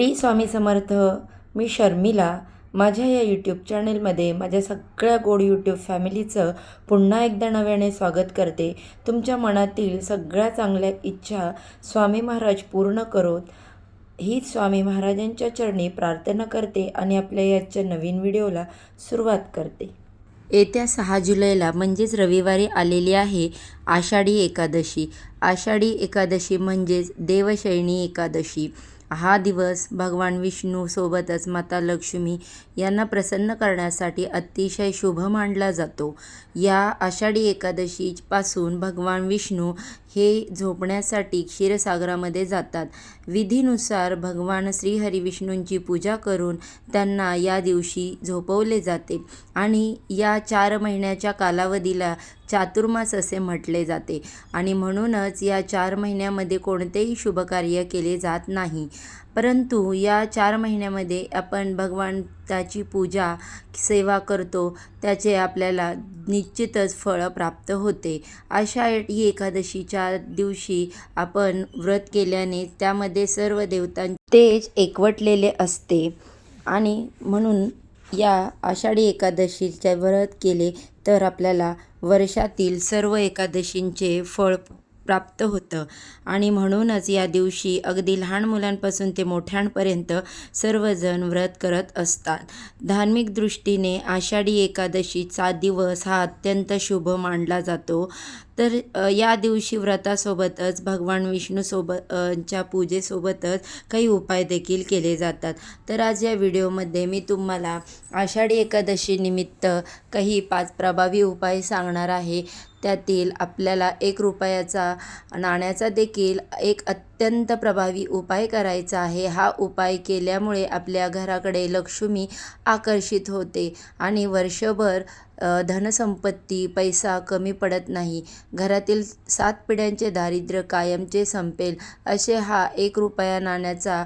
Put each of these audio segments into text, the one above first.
T Swami Samarth मी शर्मिला. माझ्या या YouTube चॅनेलमध्ये माझ्या सगळ्या गोड यूट्यूब फॅमिलीचं पुन्हा एकदा नव्याने स्वागत करते. तुमच्या मनातील सगळ्या चांगल्या इच्छा स्वामी महाराज पूर्ण करोत. हीच स्वामी महाराजांच्या चरणी प्रार्थना करते आणि आपल्या याच्या नवीन व्हिडिओला सुरुवात करते. येत्या सहा जुलैला म्हणजेच रविवारी आलेली आहे आषाढी एकादशी. आषाढी एकादशी म्हणजेच देवशयनी एकादशी. हा दिवस भगवान विष्णूसोबतच माता लक्ष्मी यांना प्रसन्न करण्यासाठी अतिशय शुभ मानला जातो. या आषाढी एकादशीपासून भगवान विष्णू हे झोपण्यासाठी क्षीरसागरामध्ये जातात. विधीनुसार भगवान श्रीहरिविष्णूंची पूजा करून त्यांना या दिवशी झोपवले जाते आणि या चार महिन्याच्या कालावधीला चातुर्मास असे म्हटले जाते. आणि म्हणूनच या चार महिन्यामध्ये कोणतेही शुभकार्य केले जात नाही. परंतु या चार महिन्यामध्ये आपण भगवंताची पूजा सेवा करतो. त्याचे आपल्याला निश्चितच फळ प्राप्त होते. आषाढी एकादशीच्या दिवशी आपण व्रत केल्याने त्यामध्ये सर्व देवतां तेज एकवटलेले असते. आणि म्हणून या आषाढी एकादशीचे व्रत केले तर आपल्याला वर्षातील सर्व एकादशींचे फळ प्राप्त होतं. आणि म्हणूनच या दिवशी अगदी लहान मुलांपासून ते मोठ्यांपर्यंत सर्वजण व्रत करत असतात. धार्मिक दृष्टीने आषाढी एकादशीचा दिवस हा अत्यंत शुभ मानला जातो. तर या दिवशी व्रतासोबतच भगवान विष्णूसोबत च्या पूजेसोबतच काही उपाय देखील केले जातात. तर आज या व्हिडिओमध्ये मी तुम्हाला आषाढी एकादशीनिमित्त काही पाच प्रभावी उपाय सांगणार आहे. त्यातील आपल्याला एक रुपयाचा नाण्याचा देखील एक अत्यंत अत्यंत प्रभावी उपाय करायचा आहे. हा उपाय केल्यामुळे आपल्या घराकडे लक्ष्मी आकर्षित होते आणि वर्षभर धनसंपत्ती पैसा कमी पडत नाही. घरातील सात पिढ्यांचे दारिद्र्य कायमचे संपेल असे हा एक रुपया नाण्याचा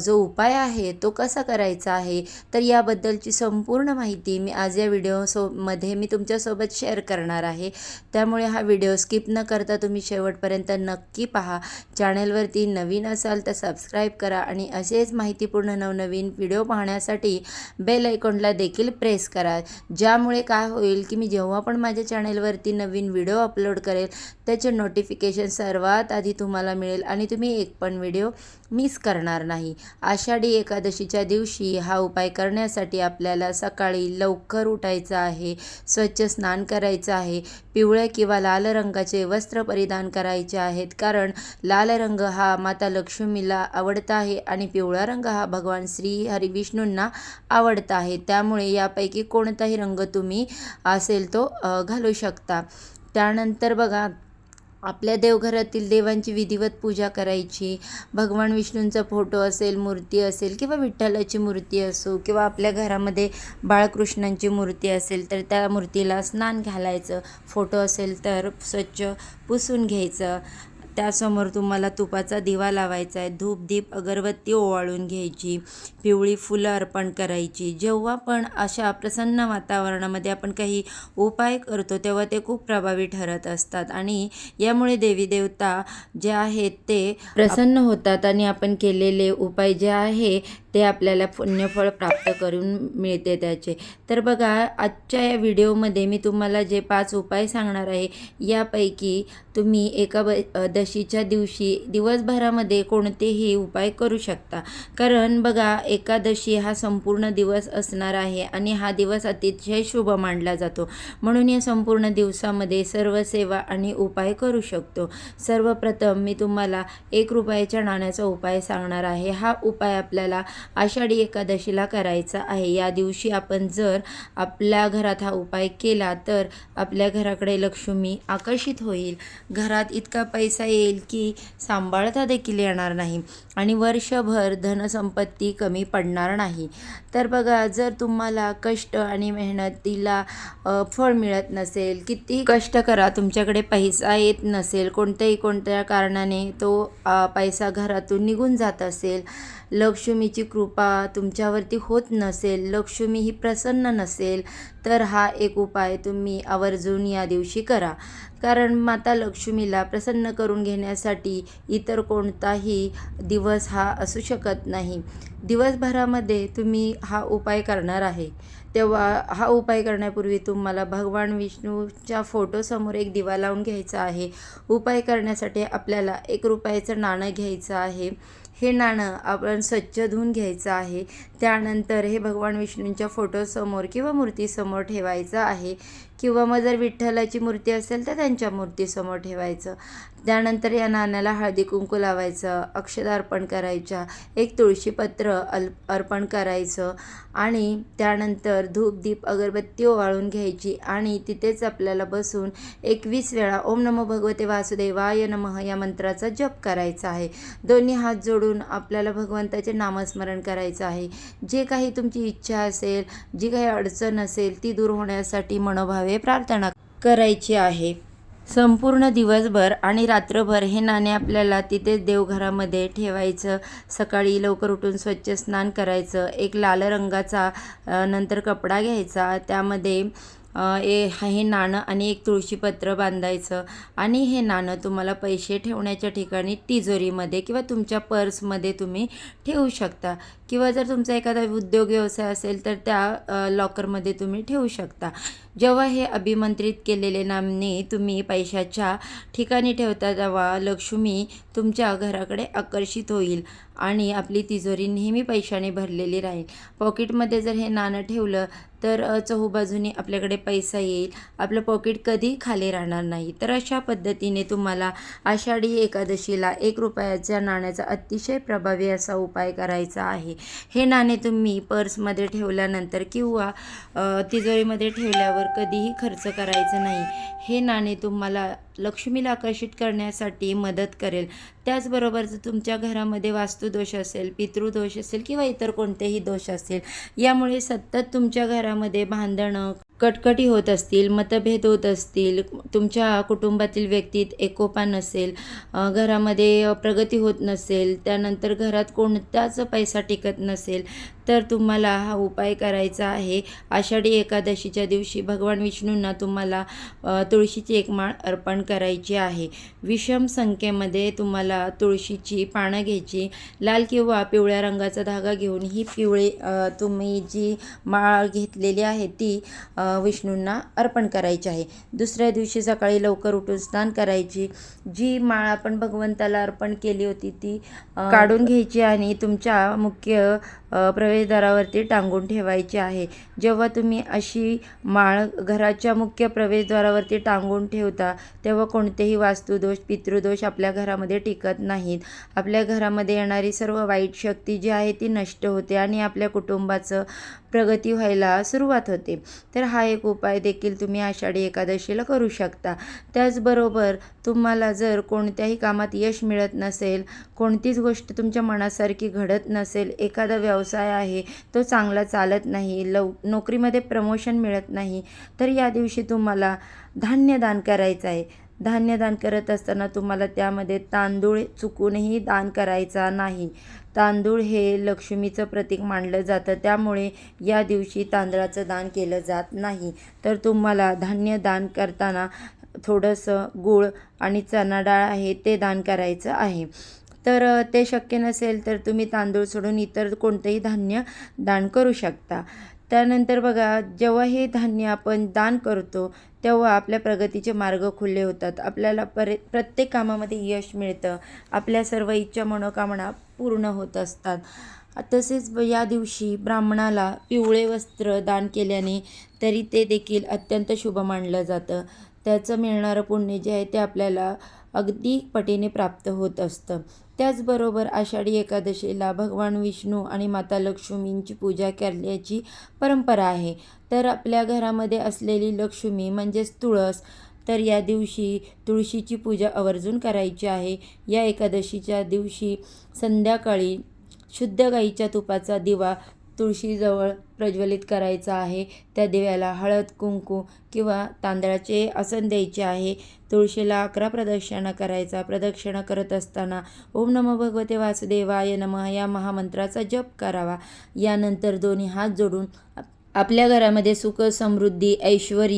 जो उपाय आहे तो कसा करायचा आहे तर याबद्दलची संपूर्ण माहिती मी आज या व्हिडिओ सो मध्ये मी तुमच्यासोबत शेअर करणार आहे. त्यामुळे हा व्हिडिओ स्किप न करता तुम्ही शेवटपर्यंत नक्की पहा. चॅनलवरती नवीन असाल तर सबस्क्राईब करा आणि असेच माहितीपूर्ण नवनवीन व्हिडिओ पाहण्यासाठी बेल आयकॉनला देखील प्रेस करा. ज्यामुळे काय होईल की मी जेव्हा पण माझ्या चॅनेलवरती नवीन व्हिडिओ अपलोड करेल त्याचे नोटिफिकेशन सर्वात आधी तुम्हाला मिळेल आणि तुम्ही एक पण व्हिडिओ मिस करणार नाही. नाही. आषाढी एकादशीच्या दिवशी हा उपाय करण्यासाठी आपल्याला सकाळी लवकर उठायचं आहे स्वच्छ स्नान करायचं आहे पिवळ्या किंवा लाल रंगाचे वस्त्र परिधान करायचे आहेत कारण लाल रंग हा माता लक्ष्मीला आवडता आहे आणि पिवळा रंग हा भगवान श्री हरिविष्णूंना आवडता आहे. त्यामुळे यापैकी कोणताही रंग तुम्ही असेल तो घालू शकता. त्यानंतर बघा आपल्या देवघरातील देवांची विधिवत पूजा करायची भगवान विष्णूंचा फोटो असेल मूर्ती असेल किंवा विठ्ठलाची मूर्ती असो किंवा आपल्या घरामध्ये बाळकृष्णांची मूर्ती असेल तर त्या मूर्तीला स्नान घालायचं फोटो असेल तर स्वच्छ पुसून घ्यायचं. त्यासमोर तुम्हाला तुपाचा दिवा लावायचा आहे. धूप दीप अगरबत्ती ओवाळून घ्यायची. पिवळी फुलं अर्पण करायची. जेव्हा पण अशा प्रसन्न वातावरणामध्ये आपण काही उपाय करतो तेव्हा ते खूप प्रभावी ठरत असतात. आणि यामुळे देवी देवता जे आहेत ते प्रसन्न होतात आणि आपण केलेले उपाय जे आहे ते आपल्याला पुण्यफळ प्राप्त करून मिळते त्याचे. तर बघा आजच्या या व्हिडिओमध्ये मी तुम्हाला जे पाच उपाय सांगणार आहे यापैकी तुम्ही एका ब दशीच्या दिवशी दिवसभरामध्ये कोणतेही उपाय करू शकता. कारण बघा एकादशी हा संपूर्ण दिवस असणार आहे आणि हा दिवस अतिशय शुभ मानला जातो. म्हणून या संपूर्ण दिवसामध्ये सर्व सेवा आणि उपाय करू शकतो. सर्वप्रथम मी तुम्हाला एक रुपयाच्या नाण्याचा उपाय सांगणार आहे. हा उपाय आपल्याला आषाढी एकादशीला करायचा आहे. या दिवशी आपण जर आपल्या घरात हा उपाय केला तर आपल्या घराकडे लक्ष्मी आकर्षित होईल. घरात इतका पैसा येईल की सांभाळता देखील येणार नाही आणि वर्षभर धनसंपत्ती कमी पडणार नाही. तर बघा जर तुम्हाला कष्ट आणि मेहनतीला फळ मिळत नसेल किती कष्ट करा तुमच्याकडे पैसा येत नसेल कोणत्याही कोणत्या कारणाने तो पैसा घरातून निघून जात असेल लक्ष्मीची कृपा तुमच्यावरती होत नसेल लक्ष्मी ही प्रसन्न नसेल तर हा एक उपाय तुम्ही आवर्जून या दिवशी करा. कारण माता लक्ष्मीला प्रसन्न करून घेण्यासाठी इतर कोणताही दिवस हा असू शकत नाही. दिवसभरामध्ये तुम्ही हा उपाय करणार आहे. तेव्हा हा उपाय करण्यापूर्वी तुम्हाला भगवान विष्णूच्या फोटोसमोर एक दिवा लावून घ्यायचा आहे. उपाय करण्यासाठी आपल्याला एक रुपयाचं नाणं घ्यायचं आहे. हे नाणं आपण स्वच्छ धुवून घ्यायचं आहे. त्यानंतर हे भगवान विष्णूंच्या फोटोसमोर किंवा मूर्तीसमोर ठेवायचं आहे. किंवा मग जर विठ्ठलाची मूर्ती असेल तर त्यांच्या मूर्तीसमोर ठेवायचं. त्यानंतर या नाण्याला हळदी कुंकू लावायचं अक्षदा अर्पण करायच्या एक तुळशीपत्र अल अर्पण करायचं आणि त्यानंतर धूप दीप अगरबत्ती ओवाळून घ्यायची आणि तिथेच आपल्याला बसून एकवीस वेळा ओम नमो भगवते वासुदेवाय नमः या मंत्राचा जप करायचा आहे. दोन्ही हात जोडून आपल्याला भगवंताचे नामस्मरण करायचं आहे. जे काही तुमची इच्छा असेल जी काही अडचण असेल ती दूर होण्यासाठी मनोभावे प्रार्थना करायची आहे. संपूर्ण दिवसभर आणि रात्रभर हे नाणे आपल्याला तिथेच देवघरामध्ये ठेवायचं. सकाळी लवकर उठून स्वच्छ स्नान करायचं. एक लाल रंगाचा नंतर कपडा घ्यायचा. त्यामध्ये ए हे नाणं आणि एक तुळशीपत्र बांधायचं. आणि हे नाणं तुम्हाला पैसे ठेवण्याच्या ठिकाणी तिजोरीमध्ये किंवा तुमच्या पर्समध्ये तुम्ही ठेवू शकता. किंवा जर तुमचा एखादा उद्योग व्यवसाय असेल तर त्या लॉकरमध्ये तुम्ही ठेवू शकता. जेव्हा हे अभिमंत्रित केलेले नामने तुम्ही पैशाच्या ठिकाणी ठेवता तेव्हा लक्ष्मी तुमच्या घराकडे आकर्षित होईल आणि आपली तिजोरी नेहमी पैशाने भरलेली राहील. पॉकेटमध्ये जर हे नाणं ठेवलं तर चहूबाजूनी चहूबाजूने आपल्याकडे पैसा येईल. आपलं पॉकेट कधी खाली राहणार नाही. तर अशा पद्धतीने तुम्हाला आषाढी एकादशीला एक रुपयाच्या नाण्याचा अतिशय प्रभावी असा उपाय करायचा आहे. हे नाणे तुम्ही पर्समध्ये ठेवल्यानंतर किंवा तिजोरीमध्ये ठेवल्यावर कधीही खर्च करायचं नाही. हे नाणे तुम्हाला लक्ष्मीला आकर्षित करण्यासाठी मदत करेल. त्याचबरोबर जर तुमच्या घरामध्ये वास्तुदोष असेल पितृदोष असेल किंवा इतर कोणतेही दोष असेल यामुळे सतत तुमच्या घरामध्ये भांडणं कटकटी होत असतील मतभेद होत असतील तुमच्या कुटुंबातील व्यक्तीत एकोपा नसेल घरामध्ये प्रगती होत नसेल त्यानंतर घरात कोणताच पैसा टिकत नसेल तर तुम्हाला हा उपाय करायचा आहे. आषाढी एकादशीच्या दिवशी भगवान विष्णूंना तुम्हाला तुळशीची एक माळ अर्पण करायची आहे. विषम संख्येमध्ये तुम्हाला तुळशीची पानं घ्यायची. लाल किंवा पिवळ्या रंगाचा धागा घेऊन ही पिवळी तुम्ही जी माळ घेतलेली आहे ती विष्णूंना अर्पण करायची आहे. दुसऱ्या दिवशी सकाळी लवकर उठून स्नान करायची. जी माळ आपण भगवंताला अर्पण केली होती ती काढून घ्यायची आणि तुमच्या मुख्य अ, प्रवेशद्वारावरती टांगून ठेवायची आहे. जेव्हा तुम्ही अशी माळ घराच्या मुख्य प्रवेशद्वारावरती टांगून ठेवता तेव्हा कोणतेही वास्तुदोष पितृदोष आपल्या घरामध्ये टिकत नाहीत. आपल्या घरामध्ये येणारी सर्व वाईट शक्ती जी आहे ती नष्ट होते आणि आपल्या कुटुंबाचं प्रगती व्हायला सुरुवात होते. तर हा एक उपाय देखील तुम्ही आषाढी एकादशीला करू शकता. त्याचबरोबर तुम्हाला जर कोणत्याही कामात यश मिळत नसेल कोणतीच गोष्ट तुमच्या मनासारखी घडत नसेल एखादा व्यवसाय आहे तो चांगला चालत नाही लव नोकरीमध्ये प्रमोशन मिळत नाही तर या दिवशी तुम्हाला धान्य दान करायचं आहे. धान्य दान करत असताना तुम्हाला त्यामध्ये तांदूळ चुकूनही दान करायचा नाही. तांदूळ हे लक्ष्मीचं प्रतीक मानलं जातं. त्यामुळे या दिवशी तांदळाचं दान केलं जात नाही. तर तुम्हाला धान्य दान करताना थोडंसं गूळ आणि चणा डाळ आहे ते दान करायचं आहे. तर ते शक्य नसेल तर तुम्ही तांदूळ सोडून इतर कोणतंही धान्य दान करू शकता. त्यानंतर बघा जेव्हा हे धान्य आपण दान करतो तेव्हा आपल्या प्रगतीचे मार्ग खुले होतात. आपल्याला परे प्रत्येक कामामध्ये यश मिळतं. आपल्या सर्व इच्छा मनोकामना पूर्ण होत असतात. तसेच या दिवशी ब्राह्मणाला पिवळे वस्त्र दान केल्याने तरी ते देखील अत्यंत शुभ मानलं जातं. त्याचं मिळणारं पुण्य जे आहे ते आपल्याला अगदी पटीने प्राप्त होत असतं. त्याचबरोबर आषाढी एकादशीला भगवान विष्णू आणि माता लक्ष्मींची पूजा करण्याची परंपरा आहे. तर आपल्या घरामध्ये असलेली लक्ष्मी म्हणजेच तुळस तर या दिवशी तुळशीची पूजा आवर्जून करायची आहे. या एकादशीच्या दिवशी संध्याकाळी शुद्ध गाईच्या तुपाचा दिवा तुळशीजवळ प्रज्वलित करायचा आहे. त्या दिव्याला हळद कुंकू किंवा तांदळाचे आसन द्यायचे आहे. तुळशीला अकरा प्रदक्षिणा करायचा. प्रदक्षिणा करत असताना ओम नमो भगवते वासुदेवाय नमः या महामंत्राचा जप करावा. यानंतर दोन्ही हात जोडून आपल्या घरामध्ये सुख समृद्धी ऐश्वर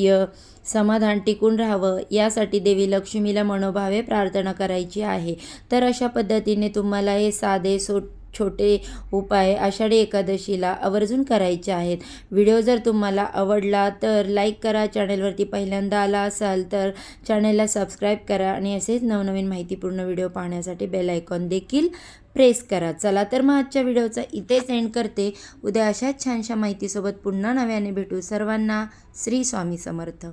समाधान टिकून राहावं. यासाठी देवी लक्ष्मीला मनोभावे प्रार्थना करायची आहे. तर अशा पद्धतीने तुम्हाला हे साधे सो छोटे उपाय आषाढी एकादशीला आवर्जून करायचे आहेत. व्हिडिओ जर तुम्हाला आवडला तर लाईक करा चॅनलवरती पहिल्यांदा आला असाल तर चॅनलला सबस्क्राईब करा आणि असेच नवनवीन माहितीपूर्ण व्हिडिओ पाहण्यासाठी बेल आयकॉन देखील प्रेस करा. चला तर मग आजच्या व्हिडिओचा इथेच एंड करते. उद्या अशाच छानशा माहितीसोबत पुन्हा नव्याने भेटू. सर्वांना श्री स्वामी समर्थ.